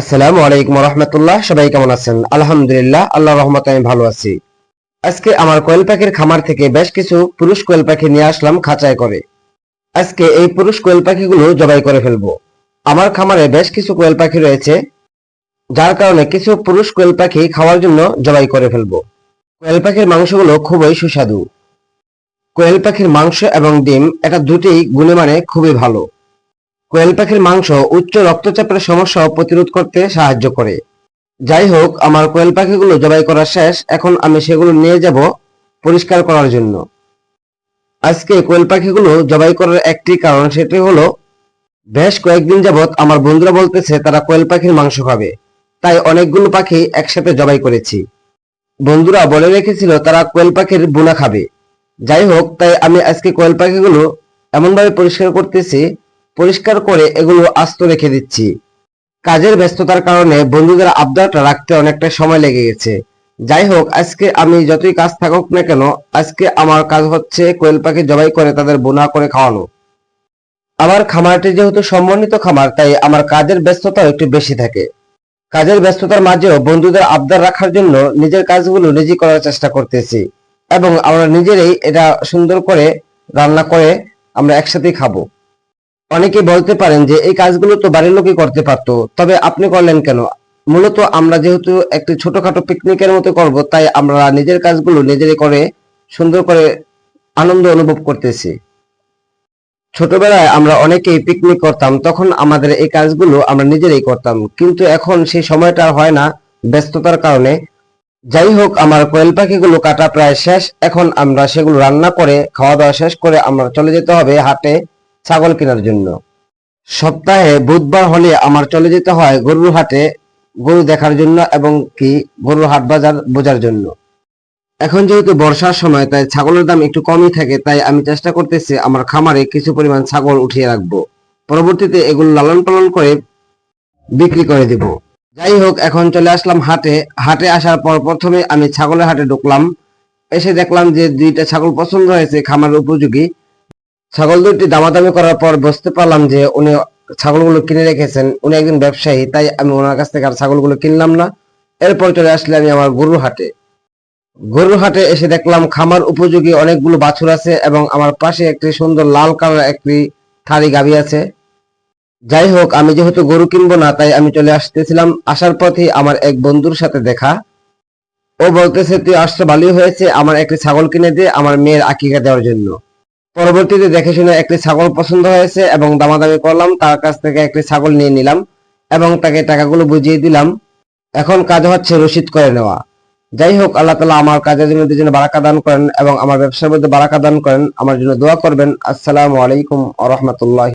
আসসালামু আলাইকুম রহমতুল্লাহ। সবাই কেমন আছেন? আলহামদুলিল্লাহ আল্লাহ রহমত আমি ভালো আছি। আজকে আমার কোয়েল পাখির খামার থেকে বেশ কিছু পুরুষ কোয়েল পাখি নিয়ে আসলাম খাঁচায় করে। আজকে এই পুরুষ কোয়েল পাখিগুলো জবাই করে আমার খামারে বেশ কিছু কোয়েল পাখি রয়েছে, যার কারণে কিছু পুরুষ কোয়েল পাখি খাওয়ার জন্য জবাই করে ফেলব। কোয়েল পাখির মাংসগুলো খুবই সুস্বাদু। কোয়েল পাখির মাংস এবং ডিম, এটা দুটি গুণমানে খুবই ভালো। কোয়েল পাখির মাংস উচ্চ রক্তচাপের সমস্যা প্রতিরোধ করতে সাহায্য করে। যাই হোক, আমার কোয়েল পাখিগুলো জবাই করা শেষ। এখন আমি সেগুলো নিয়ে যাব পরিষ্কার করার জন্য। আজকে কোয়েল পাখিগুলো জবাই করার একটি কারণ সেটি হলো, বেশ কয়েকদিন যাবৎ আমার বন্ধুরা বলতেছে তারা কোয়েল পাখির মাংস খাবে। তাই অনেকগুলো পাখি একসাথে জবাই করেছি। বন্ধুরা বলে রেখেছিল তারা কোয়েল পাখির বুনা খাবে। যাই হোক, তাই আমি আজকে কোয়েল পাখিগুলো এমনভাবে পরিষ্কার করতেছি পরিষ্কার করে এগুলো আস্ত রেখে দিচ্ছি। কাজের ব্যস্ততার কারণে বন্ধুদের আবদারটা রাখতে অনেকটা সময় লেগে গেছে। যাই হোক, আজকে আমি যতই কাজ থাকুক না কেন, আজকে আমার কাজ হচ্ছে কোয়েল পাখি জবাই করে তাদের বোনা করে খাওয়ানো। আমার খামারটি যেহেতু সম্মানিত খামার, তাই আমার কাজের ব্যস্ততা একটু বেশি থাকে। কাজের ব্যস্ততার মাঝেও বন্ধুদের আবদার রাখার জন্য নিজের কাজগুলো নিজেই করার চেষ্টা করতেছি এবং আমরা নিজেরাই এটা সুন্দর করে রান্না করে আমরা একসাথেই খাব। অনেকে বলতে পারেন যে এই কাজগুলো তো বাড়ির লোকই করতে পারতো। তবে আপনি করলেন কেন? মূলত আমরা যেহেতু একটি ছোটখাটো পিকনিকের মতো করব, তাই আমরা নিজের কাজগুলো নিজেরই করে, সুন্দর করে আনন্দ অনুভব করতেছি। ছোটবেলায় আমরা অনেকেই পিকনিক করতাম, তখন আমাদের এই কাজগুলো আমরা নিজেরাই করতাম। কিন্তু এখন সেই সময়টা হয় না ব্যস্ততার কারণে। যাই হোক, আমার কোয়েল পাখিগুলো কাটা প্রায় শেষ। এখন আমরা সেগুলো রান্না করে খাওয়া দাওয়া শেষ করে আমরা চলে যেতে হবে হাটে। ছাগল কেনার জন্য। সপ্তাহে বুধবার হলে আমার চলে যেতে হয় গরুর হাটে গরু দেখার জন্য এবং কি গরুর হাট বাজার বোঝার জন্য। এখন যেহেতু বর্ষার সময়, তাই ছাগলের দাম একটু কমই থাকে, তাই আমি চেষ্টা করতেছি আমার খামারে কিছু পরিমাণ ছাগল উঠিয়ে রাখব। পরবর্তীতে এগুলো লালন পালন করে বিক্রি করে দেব। যাই হোক, এখন চলে আসলাম হাটে। হাটে আসার পর প্রথমে আমি ছাগলের হাটে ঢুকলাম। এসে দেখলাম যে দুইটা ছাগল পছন্দ হয়েছে খামার উপযোগী। ছাগল দুটি দামাদামি করার পর বুঝতে পারলাম যে উনি ছাগলগুলো কিনে রেখেছেন, উনি একজন ব্যবসায়ী, তাই আমি ওনার কাছ থেকে আর ছাগলগুলো কিনলাম না। এরপর চলে আসলে আমি আমার গরুর হাটে। গরুর হাটে এসে দেখলাম খামার উপযোগী অনেকগুলো বাছুর আছে এবং আমার পাশে একটি সুন্দর লাল কালার একটি থারি গাবি আছে। যাই হোক, আমি যেহেতু গরু কিনবো না, তাই আমি চলে আসতেছিলাম। আসার পথে আমার এক বন্ধুর সাথে দেখা। ও বলতেছে, তুই আসতে ভালোই হয়েছে, আমার একটি ছাগল কিনে দিয়ে আমার মেয়ের আকিকা দেওয়ার জন্য। পরবর্তীতে দেখে শুনে একটি ছাগল পছন্দ হয়েছে এবং দামাদামি করলাম, তার কাছ থেকে একটি ছাগল নিয়ে নিলাম এবং তাকে টাকাগুলো বুঝিয়ে দিলাম। এখন কাজ হচ্ছে রসিদ করে নেওয়া। যাই হোক, আল্লাহ তালা আমার কাজের জন্য দুজন বারাকা দান করেন এবং আমার ব্যবসার মধ্যে বারাকা দান করেন। আমার জন্য দোয়া করবেন। আসসালামু আলাইকুম আ রহমতুল্লাহ।